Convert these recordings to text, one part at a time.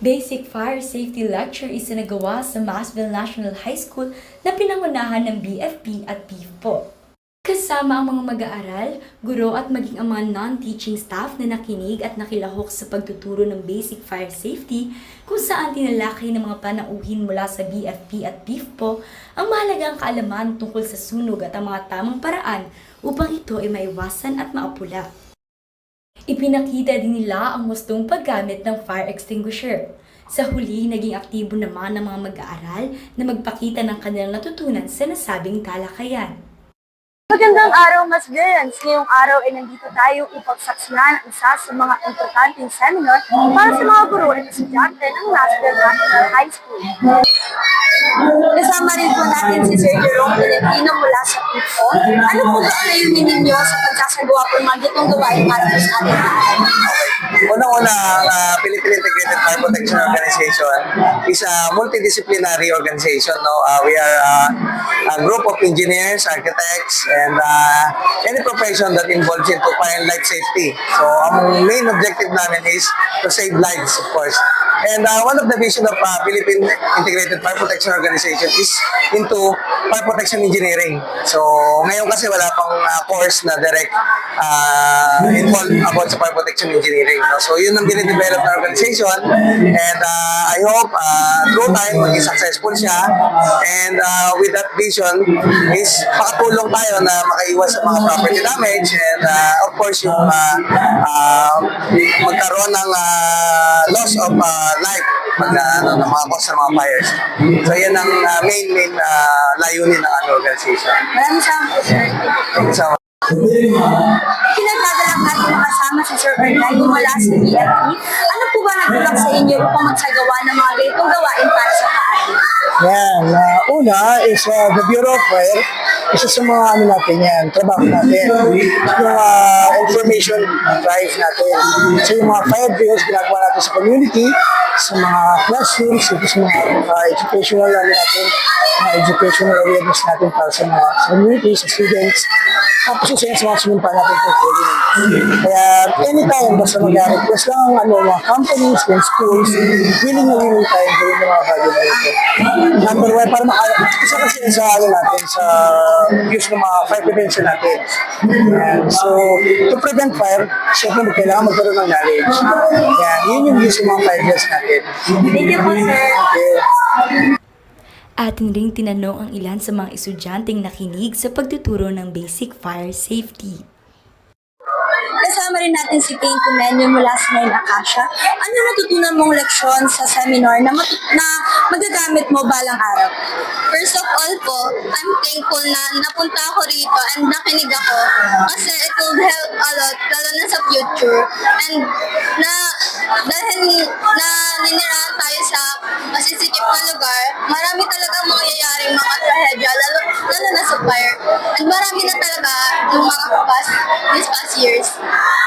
Basic Fire Safety Lecture isinagawa sa Massville National High School na pinangunahan ng BFP at PIFPO. Kasama ang mga mag-aaral, guro at maging ang mga non-teaching staff na nakinig at nakilahok sa pagtuturo ng basic fire safety kung saan tinalakay ng mga panauhin mula sa BFP at PIFPO ang mahalagang kaalaman tungkol sa sunog at ang mga tamang paraan upang ito ay maiwasan at maapula. Ipinakita din nila ang gustong paggamit ng fire extinguisher. Sa huli, naging aktibo naman ang mga mag-aaral na magpakita ng kanilang natutunan sa nasabing talakayan. Magandang araw, Mas Girls! Ngayong araw ay nandito tayo upang saksihan ang isa sa mga importanteng seminar para sa mga guro at estudyante ng National National High School. Kasama rin po natin si Sir Jerome Pilipino mula sa PIPO. Ano po ba layunin ninyo sa pagsasagawa po mga gitong gawain para sa lahat? Unang-una, ang uh, Philippine Integrated Fire Protection Organization is a multidisciplinary organization. No? Uh, we are uh, a group of engineers, architects, and uh, any profession that involves into fire and life safety. So, ang main objective namin is to save lives, of course. And uh, one of the vision of uh, Philippine Integrated Fire Protection Organization is into fire protection engineering. So, ngayon kasi wala pang uh, course na direct uh, involved about sa fire protection engineering. No? So, yun ang dinidevelop ng organization. And uh, I hope uh, through time, maging successful siya. And uh, with that vision is makatulong tayo na makaiwas sa mga property damage and uh, of course yung uh, uh, magkaroon ng uh, loss of uh, life pag uh, ano, ng mga cause ng mga fires. So yan ang uh, main main uh, layunin ng ano, organization. Maraming salamat po, Sir. Thank you so much. Pinagdadalang natin makasama si Sir Ernesto mula sa BFP. Ano po ba nagulak sa inyo upang magsagawa ng mga ganitong gawain para sa kaarawan? Yan. Uh, una is uh, the Bureau of Fire. Isa sa mga ano natin yan, trabaho natin. Yung uh, information drive natin. So yung mga fire drills ginagawa natin sa community, sa mga classrooms, ito sa mga uh, educational ano natin, mga educational awareness natin para sa mga sa community, sa students. Tapos yung sense maximum pa natin fulfilling. Kaya anytime basta mag-request lang ang ano, mga companies and schools, willing na willing tayo gawin ng mga bagay na ito. Number one, para maka... Isa kasi sa ano natin, sa use ng mga fire prevention natin. And so, to prevent fire, syempre kailangan magkaroon ng knowledge. Yan, yun yung use ng mga fire natin. Thank you po, Sir. Okay. Atin ring tinanong ang ilan sa mga estudyanteng nakinig sa pagtuturo ng basic fire safety. Kasama rin natin si Kane Comenyo mula sa Nain Akasha. Ano natutunan mong leksyon sa seminar na, matu- na magagamit mo balang araw? First of all po, I'm thankful na napunta ako rito and nakinig ako kasi it will help a lot, lalo na sa future. And na yung mga past, these past years.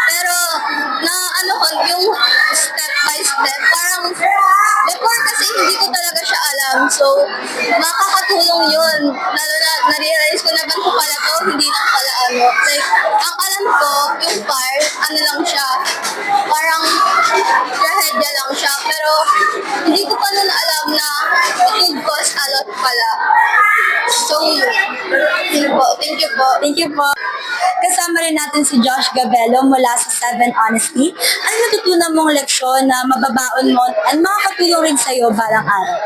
Pero na ano ko, yung step by step, parang before kasi hindi ko talaga siya alam. So, makakatulong yun. Lalo na, na-realize ko na ba ko pala to, hindi lang pala ano. Like, ang alam ko, yung fire, ano lang siya, parang trahedya lang siya. Pero, hindi ko pa nun alam na it would cause a lot pala. So, you po. Thank you po. Thank you po. Kasama rin natin si Josh Gabello mula sa Seven Honesty. Ano natutunan mong leksyon na mababaon mo at makakatulong rin sa iyo balang araw?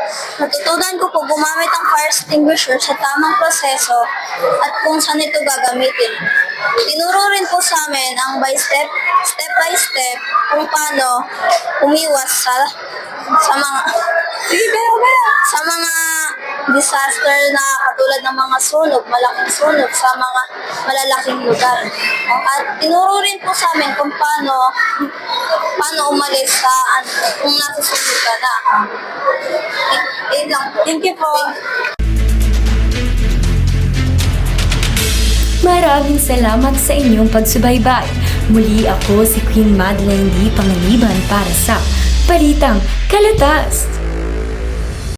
Natutunan ko po gumamit ang fire extinguisher sa tamang proseso at kung saan ito gagamitin. Tinuro rin po sa amin ang by step, step by step kung paano umiwas sa sa mga sa mga disaster na katulad ng mga sunog, malaking sunog sa mga malalaking lugar. At tinuro rin po sa amin kung paano paano umalis sa ano, kung nasa sunog ka na. Eh, lang. Thank you po. Maraming salamat sa inyong pagsubaybay. Muli ako si Queen Madeline D. Panganiban para sa Balitang Kalatas.